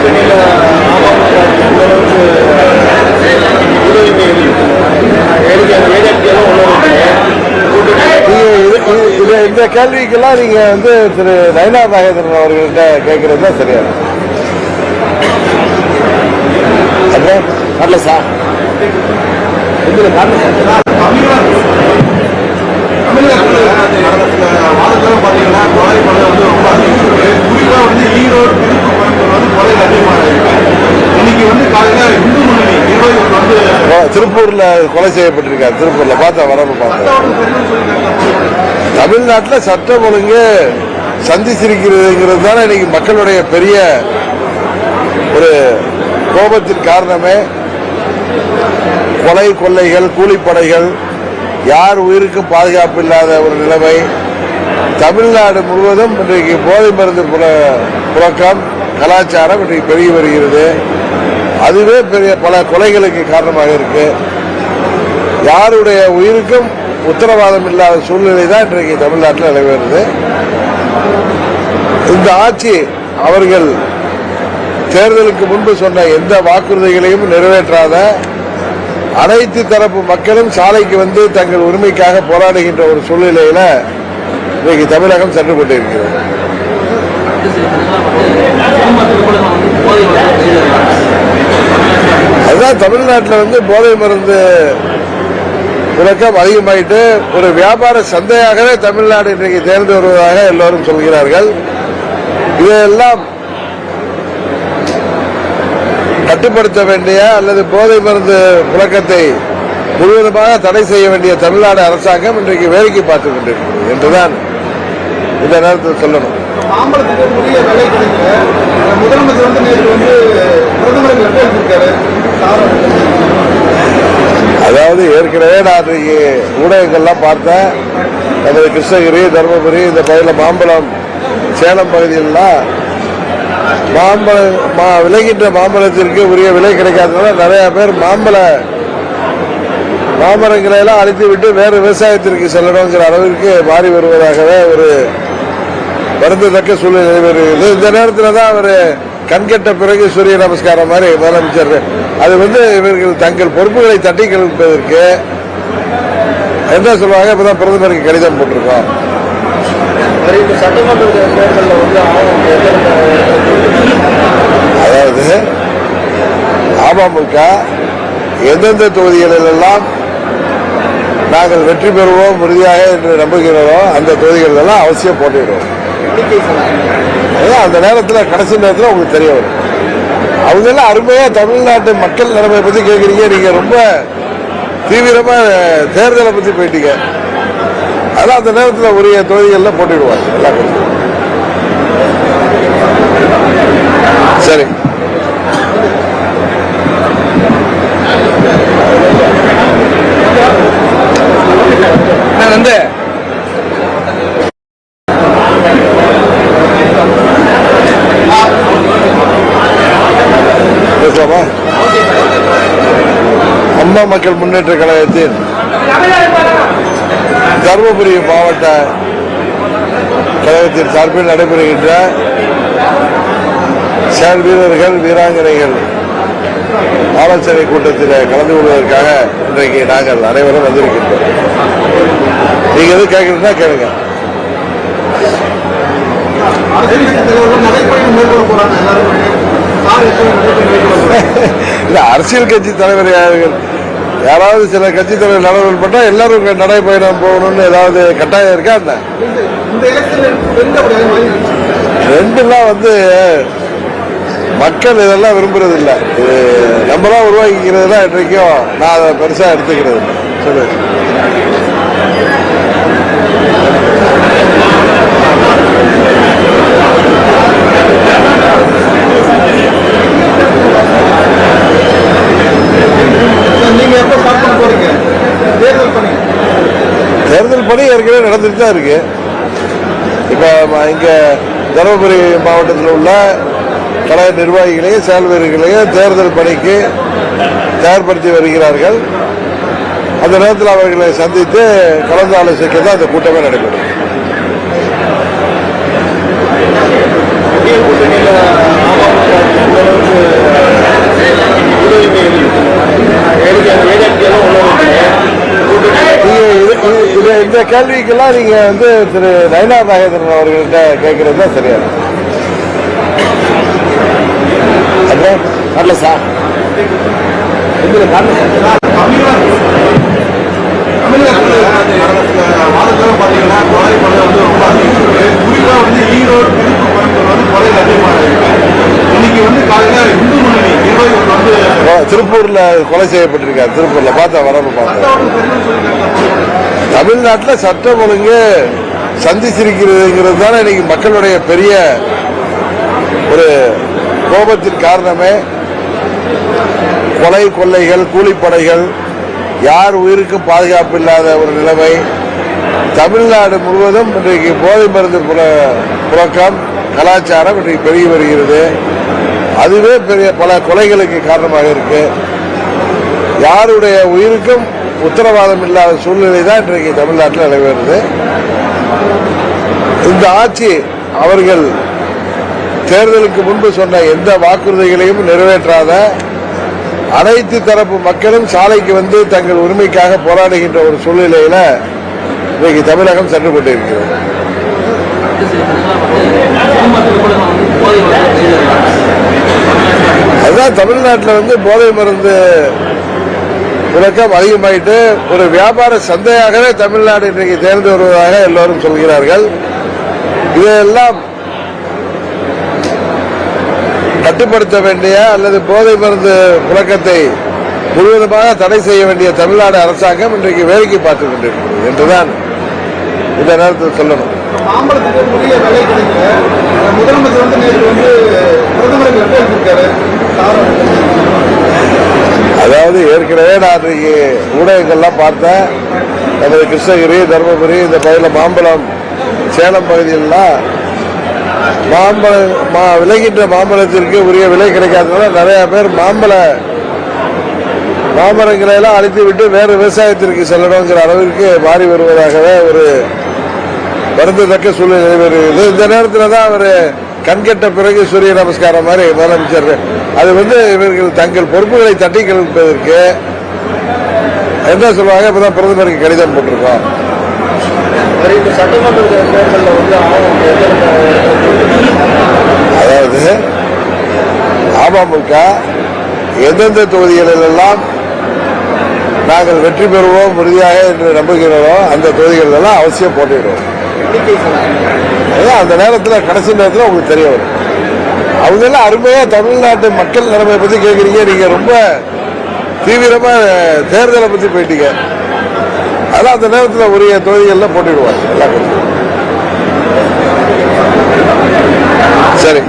கூட்டணியில் அமமுக எந்த அளவுக்கு இது- இந்த கேள்விக்கெல்லாம் நீங்க வந்து திரு நயனா நாகேந்திரன் அவர்கள்ட்ட கேட்கறது தான் சரியா? வரல சார் இதில் தமிழகத்தில் மாதத்தில் பார்த்தீங்கன்னா கொலை கொலை வந்து ரொம்ப அதிகரிச்சிருக்கு குறிப்பாக வந்து ஈரோடு திருப்பூர் கோயம்புத்தூர் வந்து கொலை அதிகமாக இருக்கு இன்னைக்கு வந்து காலையில் இந்து முன்னணி நிர்வாகிகள் வந்து ஓ, திருப்பூர்ல கொலை செய்யப்பட்டிருக்காரு. திருப்பூர்ல பார்த்தா வரப்பு பார்த்தேன் தமிழ்நாட்டில் சட்டம் ஒழுங்கு சந்திச்சிருக்கிறதுங்கிறது தானே இன்னைக்கு மக்களுடைய பெரிய ஒரு கோபத்தின் காரணமே. கொலை கொள்ளைகள் கூலிப்படைகள் யார் உயிருக்கும் பாதுகாப்பு இல்லாத ஒரு நிலைமை. தமிழ்நாடு முழுவதும் இன்றைக்கு போதை மருந்து புழக்கம் கலாச்சாரம் இன்றைக்கு பெருகி வருகிறது. அதுவே பெரிய பல கொலைகளுக்கு காரணமாக இருக்கு. யாருடைய உயிருக்கும் உத்தரவாதம் இல்லாத சூழ்நிலை தான் இன்றைக்கு தமிழ்நாட்டில் நிலவுகிறது இந்த ஆட்சி அவர்கள் தேர்தலுக்கு முன்பு சொன்ன எந்த வாக்குறுதிகளையும் நிறைவேற்றாத அனைத்து தரப்பு மக்களும் சாலைக்கு வந்து தங்கள் உரிமைக்காக போராடுகின்ற ஒரு சூழ்நிலையில இன்றைக்கு தமிழகம் சென்று கொண்டிருக்கிறது. அதுதான் தமிழ்நாட்டில் வந்து போதை மருந்து புழக்கம் அதிகமாயிட்டு ஒரு வியாபார சந்தையாகவே தமிழ்நாடு இன்றைக்கு தேர்ந்து வருவதாக எல்லோரும் சொல்கிறார்கள். இதையெல்லாம் கட்டுப்படுத்த வேண்டிய அல்லது போதை மருந்து புழக்கத்தை முழுவதுமாக தடை செய்ய வேண்டிய தமிழ்நாடு அரசாங்கம் இன்றைக்கு வேடிக்கை பார்த்துக் கொண்டிருக்கிறது என்றுதான் இந்த நேரத்தில் சொல்லணும். மாம்பழத்துக்கு முதலமைச்சர் வந்து நேற்று வந்து பிரதமர் அதாவது ஏற்கனவே நான் இன்றைக்கு ஊடகங்கள்லாம் பார்த்தேன். நமது கிருஷ்ணகிரி தருமபுரி இந்த பகுதியில் மாம்பழம் சேலம் பகுதியிலலாம் மாம்பழம் மா விளைகின்ற மாம்பழத்திற்கு உரிய விலை கிடைக்காதனால நிறைய பேர் மாம்பழ மாமரங்களை எல்லாம் அழித்து விட்டு வேறு விவசாயத்திற்கு செல்லணுங்கிற அளவிற்கு மாறி வருவதாகவே ஒரு வருந்தத்தக்க சூழ்நிலை நிலவுகிறது இந்த நேரத்தில் தான் அவர் கண்கெட்ட பிறகு சூரிய நமஸ்காரம் மாதிரி முதலமைச்சர். அது வந்து இவர்கள் தங்கள் பொறுப்புகளை தட்டி கழிப்பதற்கு என்ன சொல்லுவாங்க? இப்பதான் பிரதமருக்கு கடிதம் போட்டிருக்கோம். அதாவது அமமுக எந்தெந்த தொகுதிகளில் எல்லாம் நாங்கள் வெற்றி பெறுவோம் உறுதியாக என்று நம்புகிறோமோ அந்த தொகுதிகள் எல்லாம் அவசியம் போட்டிடுவோம். அந்த நேரத்தில் கடைசி நேரத்தில் உங்களுக்கு தெரிய வரும். அவங்க எல்லாம் அருமையாக தமிழ்நாட்டு மக்கள் நிலைமையை பற்றி கேட்குறீங்க நீங்கள் ரொம்ப தீவிரமாக தேர்தலை பற்றி போயிட்டீங்க. அதான் அந்த நேரத்தில் உரிய தொகுதிகளில் போட்டிடுவாங்க எல்லா கட்சியும் சரி. நான் வந்து அம்மா மக்கள் முன்னேற்ற கழகத்தின் தருமபுரி மாவட்ட கழகத்தின் சார்பில் நடைபெறுகின்ற செயல் வீரர்கள் வீராங்கனைகள் ஆலோசனை கூட்டத்தில் கலந்து கொள்வதற்காக இன்றைக்கு நாங்கள் அனைவரும் வந்திருக்கின்றோம். நீங்க எது கேட்கணும்னா கேளுங்க. அரசியல் கட்சி தலைவர் யார்கள் யாராவது சில கட்சி தலைவர் நடைபெற பட்டா எல்லாரும் நடைபயணம் போகணும்னு ஏதாவது கட்டாயம் இருக்கா என்ன? ரெண்டுலாம் வந்து மக்கள் இதெல்லாம் விரும்புறது இல்ல இது நம்மளாம் உருவாக்கிக்கிறதுலாம் இன்றைக்கும். நான் அதை பெருசா எடுத்துக்கிறது இல்லை. சொல்லு தான் இருக்குது இப்போ இங்கே தருமபுரி மாவட்டத்தில் உள்ள கலை நிர்வாகிகளையும் செயல்வீரர்களையும் தேர்தல் பணிக்கு தயார்படுத்தி வருகிறார்கள். அந்த நேரத்தில் அவர்களை சந்தித்து கலந்து ஆலோசிக்கிறது அந்த கூட்டமே நடைபெறும். கூட்டணியில் கேள்விக்கெல்லாம் நீங்க வந்து திரு நயனா நாகேந்திரன் அவர்கள்ட்ட கேட்கறது தான் சரியா வரல சார். கொலை வந்து ஈரோடு கொலை அதிகமாக வந்து வந்து திருப்பூர்ல கொலை செய்யப்பட்டிருக்காரு. திருப்பூர்ல பார்த்தா வரப்பு பார்த்தேன் தமிழ்நாட்டில் சட்டம் ஒழுங்கு சந்திச்சிருக்கிறதுங்கிறது தானே இன்னைக்கு மக்களுடைய பெரிய ஒரு கோபத்தின் காரணமே. கொலை கொள்ளைகள் கூலிப்படைகள் யார் உயிருக்கும் பாதுகாப்பு இல்லாத ஒரு நிலைமை. தமிழ்நாடு முழுவதும் இன்றைக்கு போதை மருந்து புழக்கம் கலாச்சாரம் இன்றைக்கு பெருகி வருகிறது. அதுவே பெரிய பல கொலைகளுக்கு காரணமாக இருக்கு. யாருடைய உயிருக்கும் உத்தரவாதம் இல்லாத சூழ்நிலை தான் இன்றைக்கு தமிழ்நாட்டில் நிலவுகிறது. இந்த ஆட்சி அவர்கள் தேர்தலுக்கு முன்பு சொன்ன எந்த வாக்குறுதிகளையும் நிறைவேற்றாத அனைத்து தரப்பு மக்களும் சாலைக்கு வந்து தங்கள் உரிமைக்காக போராடுகின்ற ஒரு சூழ்நிலையில இன்றைக்கு தமிழகம் சென்று கொண்டிருக்கிறது. அதுதான் தமிழ்நாட்டில் வந்து போதை மருந்து புழக்கம் அதிகமாயிட்டு ஒரு வியாபார சந்தையாகவே தமிழ்நாடு இன்றைக்கு தேர்ந்து வருவதாக எல்லோரும் சொல்கிறார்கள். இதையெல்லாம் கட்டுப்படுத்த வேண்டிய அல்லது போதை மருந்து புழக்கத்தை முழுவதுமாக தடை செய்ய வேண்டிய தமிழ்நாடு அரசாங்கம் இன்றைக்கு வேடிக்கை பார்த்துக் கொண்டிருக்கிறது என்றுதான் இந்த நேரத்தில் சொல்லணும். முதலமைச்சர் வந்து நேற்று வந்து பிரதமருக்கு அதாவது ஏற்கனவே நான் அன்றைக்கு ஊடகங்கள்லாம் பார்த்தேன். நமது கிருஷ்ணகிரி தருமபுரி இந்த பகுதியில் மாம்பழம் சேலம் பகுதியிலலாம் மாம்பழம் மா விளைகின்ற மாம்பழத்திற்கு உரிய விலை கிடைக்காததுனால நிறைய பேர் மாம்பழ மாமரங்களை எல்லாம் அழித்து விட்டு வேறு விவசாயத்திற்கு செல்லணுங்கிற அளவிற்கு மாறி வருவதாகவே ஒரு வருந்தத்தக்க சூழ்நிலை நிலவுகிறது இந்த நேரத்தில் தான் அவர் கண்கட்ட பிறகு சூரிய நமஸ்காரம் மாதிரி முதலமைச்சர் அது வந்து இவர்கள் தங்கள் பொறுப்புகளை தட்டி கழிப்பதற்கு என்ன சொல்லுவாங்க? இப்பதான் பிரதமருக்கு கடிதம் போட்டிருக்கோம். அதாவது அமமுக எந்தெந்த தொகுதிகளிலெல்லாம் நாங்கள் வெற்றி பெறுவோம் உறுதியாக என்று நம்புகிறோமோ அந்த தொகுதிகளெல்லாம் அவசியம் போட்டிடுவோம். அதான் அந்த நேரத்தில் கடைசி நேரத்தில் உங்களுக்கு தெரிய வரும் அவங்க எல்லாம் அருமையாக தமிழ்நாட்டு மக்கள் நிலைமை பற்றி கேட்குறீங்க நீங்கள் ரொம்ப தீவிரமாக தேர்தலை பற்றி போயிட்டீங்க. அதெல்லாம் அந்த நேரத்தில் உரிய தொகுதிகளில் போட்டுவிடுவாங்க எல்லா சரி.